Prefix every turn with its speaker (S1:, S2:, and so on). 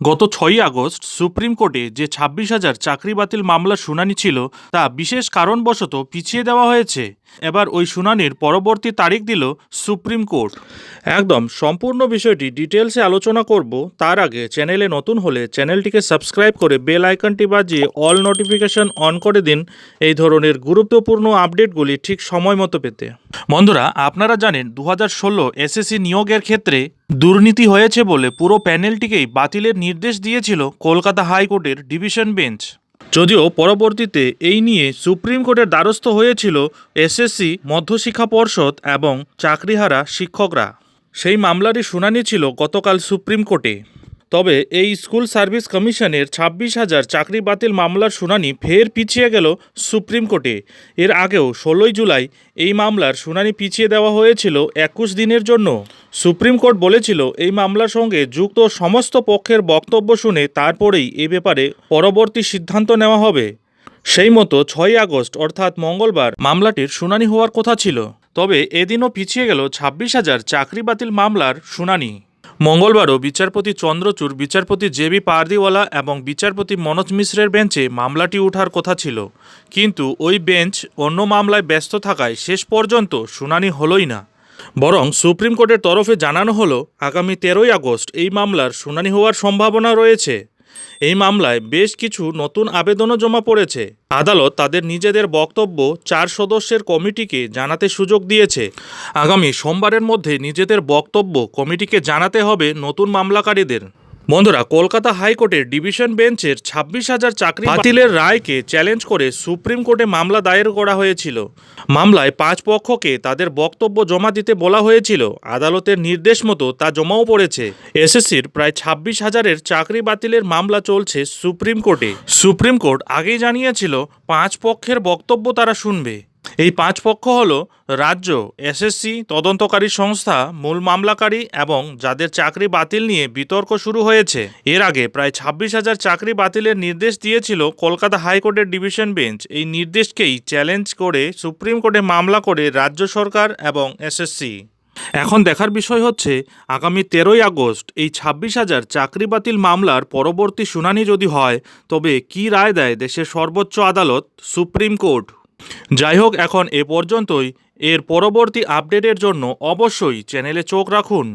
S1: গত ছয়ই August supreme কোর্টে যে ছাব্বিশ হাজার চাকরি বাতিল মামলার শুনানি ছিল, তা বিশেষ কারণবশত পিছিয়ে দেওয়া হয়েছে। এবার ওই শুনানির পরবর্তী তারিখ দিল সুপ্রিম কোর্ট। একদম, সম্পূর্ণ বিষয়টি ডিটেলসে আলোচনা করব। তার আগে চ্যানেলে নতুন হলে চ্যানেলটিকে সাবস্ক্রাইব করে বেল আইকনটি বাজিয়ে অল নোটিফিকেশন অন করে দিন এই ধরনের গুরুত্বপূর্ণ আপডেটগুলি ঠিক সময় মতো পেতে। বন্ধুরা, আপনারা জানেন দু হাজার ষোলো এসএসসি নিয়োগের ক্ষেত্রে দুর্নীতি হয়েছে বলে পুরো প্যানেলটিকেই বাতিলের নির্দেশ দিয়েছিল কলকাতা হাইকোর্টের ডিভিশন বেঞ্চ। যদিও পরবর্তীতে এই নিয়ে সুপ্রিম কোর্টের দ্বারস্থ হয়েছিল এসএসসি, মধ্যশিক্ষা পর্ষদ এবং চাকরিহারা শিক্ষকরা। সেই মামলারই শুনানি ছিল গতকাল সুপ্রিম কোর্টে। তবে এই স্কুল সার্ভিস কমিশনের ছাব্বিশ হাজার চাকরি বাতিল মামলার শুনানি ফের পিছিয়ে গেল সুপ্রিম কোর্টে। এর আগেও ষোলোই জুলাই এই মামলার শুনানি পিছিয়ে দেওয়া হয়েছিল একুশ দিনের জন্য। সুপ্রিম কোর্ট বলেছিল, এই মামলার সঙ্গে যুক্ত সমস্ত পক্ষের বক্তব্য শুনে তারপরেই এ ব্যাপারে পরবর্তী সিদ্ধান্ত নেওয়া হবে। সেই মতো ছয়ই আগস্ট, অর্থাৎ মঙ্গলবার, মামলাটির শুনানি হওয়ার কথা ছিল। তবে এদিনও পিছিয়ে গেল ছাব্বিশ হাজার চাকরি বাতিল মামলার শুনানি। মঙ্গলবারও বিচারপতি চন্দ্রচূড়, বিচারপতি জে বি পারদিওয়ালা এবং বিচারপতি মনোজ মিশ্রের বেঞ্চে মামলাটি উঠার কথা ছিল। কিন্তু ওই বেঞ্চ অন্য মামলায় ব্যস্ত থাকায় শেষ পর্যন্ত শুনানি হলই না। বরং সুপ্রিম কোর্টের তরফে জানানো হলো, আগামী তেরোই আগস্ট এই মামলার শুনানি হওয়ার সম্ভাবনা রয়েছে। এই মামলায় বেশ কিছু নতুন আবেদনও জমা পড়েছে। আদালত তাদের নিজেদের বক্তব্য চার সদস্যের কমিটিকে জানাতে সুযোগ দিয়েছে। আগামী সোমবারের মধ্যে নিজেদের বক্তব্য কমিটিকে জানাতে হবে নতুন মামলাকারীদের। বন্ধুরা, কলকাতা হাইকোর্টের ডিভিশন বেঞ্চের ছাব্বিশ হাজার চাকরি বাতিলের রায়কে চ্যালেঞ্জ করে সুপ্রিম কোর্টে মামলা দায়ের করা হয়েছিল। মামলায় পাঁচ পক্ষকে তাদের বক্তব্য জমা দিতে বলা হয়েছিল। আদালতের নির্দেশ মতো তা জমাও পড়েছে। এসএসসির প্রায় ছাব্বিশ হাজারের চাকরি বাতিলের মামলা চলছে সুপ্রিম কোর্টে। সুপ্রিম কোর্ট আগেই জানিয়েছিল, পাঁচ পক্ষের বক্তব্য তারা শুনবে। এই পাঁচ পক্ষ হল রাজ্য এসএসসি তদন্তকারী সংস্থা, মূল মামলাকারী এবং যাদের চাকরি বাতিল নিয়ে বিতর্ক শুরু হয়েছে। এর আগে প্রায় ছাব্বিশ হাজার চাকরি বাতিলের নির্দেশ দিয়েছিল কলকাতা হাইকোর্টের ডিভিশন বেঞ্চ। এই নির্দেশকেই চ্যালেঞ্জ করে সুপ্রিম কোর্টে মামলা করে রাজ্য সরকার এবং এসএসসি এখন দেখার বিষয় হচ্ছে, আগামী তেরোই আগস্ট এই ছাব্বিশ হাজার চাকরি বাতিল মামলার পরবর্তী শুনানি যদি হয়, তবে কি রায় দেয় দেশের সর্বোচ্চ আদালত? Supreme court. যাই হোক এখন এ পর্যন্তই। এর পরবর্তী আপডেটের জন্য অবশ্যই চ্যানেলে চোখ রাখুন।